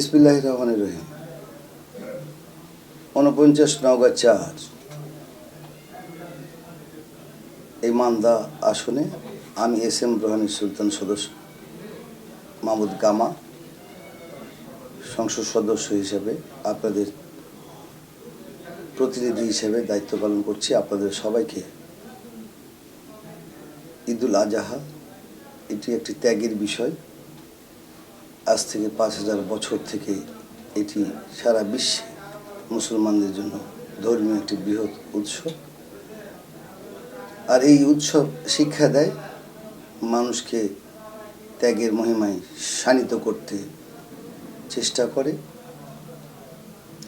বিসমিল্লাহ রহমান রহিম। উনপঞ্চাশ নওগাঁ চার। এই মান্দা আসনে আমি এস এম রহানি সুলতান সদস্য মাহমুদ গামা সংসদ সদস্য হিসেবে আপনাদের প্রতিনিধি হিসেবে দায়িত্ব পালন করছি। আপনাদের সবাইকে ঈদুল আজহা, এটি একটি ত্যাগের বিষয়। আজ থেকে পাঁচ হাজার বছর থেকে এটি সারা বিশ্বে মুসলমানদের জন্য ধর্মীয় একটি বৃহৎ উৎসব। আর এই উৎসব শিক্ষা দেয় মানুষকে ত্যাগের মহিমায় শানিত করতে চেষ্টা করে।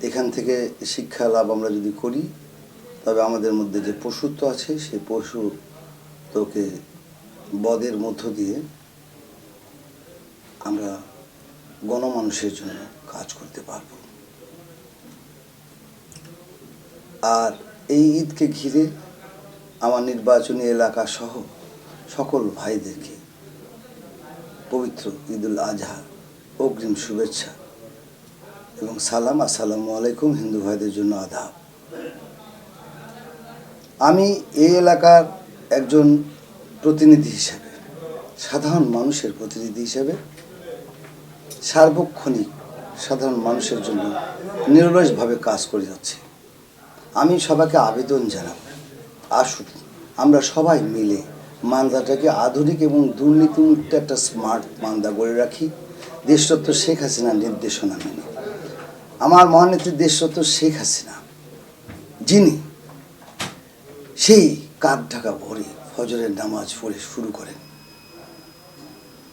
এখান থেকে শিক্ষা লাভ আমরা যদি করি, তবে আমাদের মধ্যে যে পশুত্ব আছে, সেই পশুত্বকে বদের মধ্য দিয়ে আমরা গণমানুষের জন্য কাজ করতে পারব। আর এই ঈদকে ঘিরে আমার নির্বাচনী এলাকা সহ সকল ভাইদেরকে পবিত্র ঈদুল আজহা, অগ্রিম শুভেচ্ছা এবং সালাম, আসসালামু আলাইকুম হিন্দু ভাইদের জন্য আদাব। আমি এই এলাকার একজন প্রতিনিধি হিসেবে, সাধারণ মানুষের প্রতিনিধি হিসেবে সার্বক্ষণিক সাধারণ মানুষের জন্য নিরলসভাবে কাজ করে যাচ্ছে। আমি সবাইকে আবেদন জানাব। আসুন, আমরা সবাই মিলে মান্দাটাকে আধুনিক এবং দুর্নীতিমুক্ত একটা স্মার্ট মান্দা গড়ে রাখি। দেশরত্ন শেখ হাসিনার নির্দেশনা মেনে। আমার মহানেত্রী দেশরত্ন শেখ হাসিনা, যিনি সেই কাঠ ঢাকা ভরে ফজরের নামাজ পড়ে শুরু করেন।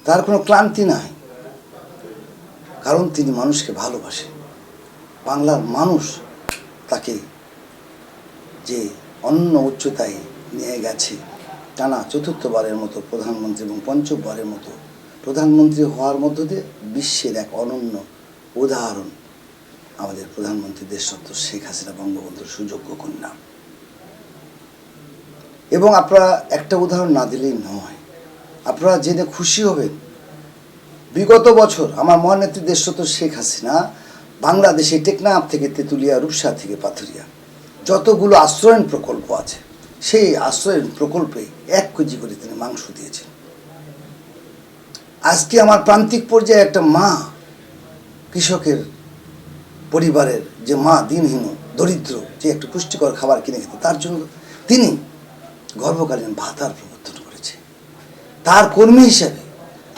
তার কোনো ক্লান্তি নাই। কারণ তিনি মানুষকে ভালোবাসেন বাংলার মানুষ তাকে যে অন্য উচ্চতায় নিয়ে গেছে, টানা চতুর্থবারের মতো প্রধানমন্ত্রী এবং পঞ্চমবারের মতো প্রধানমন্ত্রী হওয়ার মধ্য দিয়ে বিশ্বের এক অনন্য উদাহরণ আমাদের প্রধানমন্ত্রী দেশরত্ন শেখ হাসিনা বঙ্গবন্ধুর সুযোগ্য কন্যা। এবং আপনারা একটা উদাহরণ না দিলেই নয়, আপনারা জেনে খুশি হবেন বিগত বছর আমার মহানেত্রী দেশরত শেখ হাসিনা বাংলাদেশে টেকনাফ থেকে তেঁতুলিয়া, রূপসা থেকে পাথুরিয়া। যতগুলো আশ্রয়ন প্রকল্প আছে, সেই আশ্রয়ন প্রকল্পে এক কেজি করে তিনি মাংস দিয়েছেন। আজকে আমার প্রান্তিক পর্যায়ে একটা মা কৃষকের পরিবারের যে মা দিনহীন, দরিদ্র, যে একটু পুষ্টিকর খাবার কিনে খেতে, তার জন্য তিনি গর্ভকালীন ভাতার প্রবর্তন করেছে। তার কর্মী হিসেবে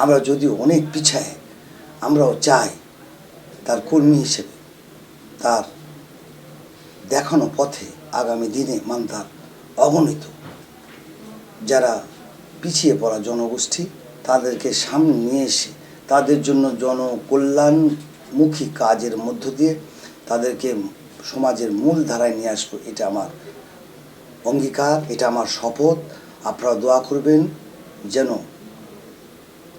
আমরা যদিও অনেক পিছায়, আমরাও চাই তার কর্মী হিসেবে, তার দেখানো পথে আগামী দিনে মান্দার অগণিত। যারা পিছিয়ে পড়া জনগোষ্ঠী, তাদেরকে সামনে নিয়ে এসে তাদের জন্য জনকল্যাণমুখী কাজের মধ্য দিয়ে তাদেরকে সমাজের মূল ধারায় নিয়ে আসব, এটা আমার অঙ্গীকার, এটা আমার শপথ। আপনারা দোয়া করবেন যেন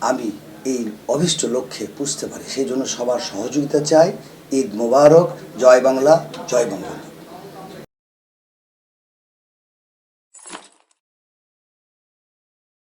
আমি এই অভিষ্ট লক্ষ্যে পুষতে পারি। সেই জন্য সবার সহযোগিতা চাই। ঈদ মোবারক। জয় বাংলা। জয় বঙ্গবন্ধু।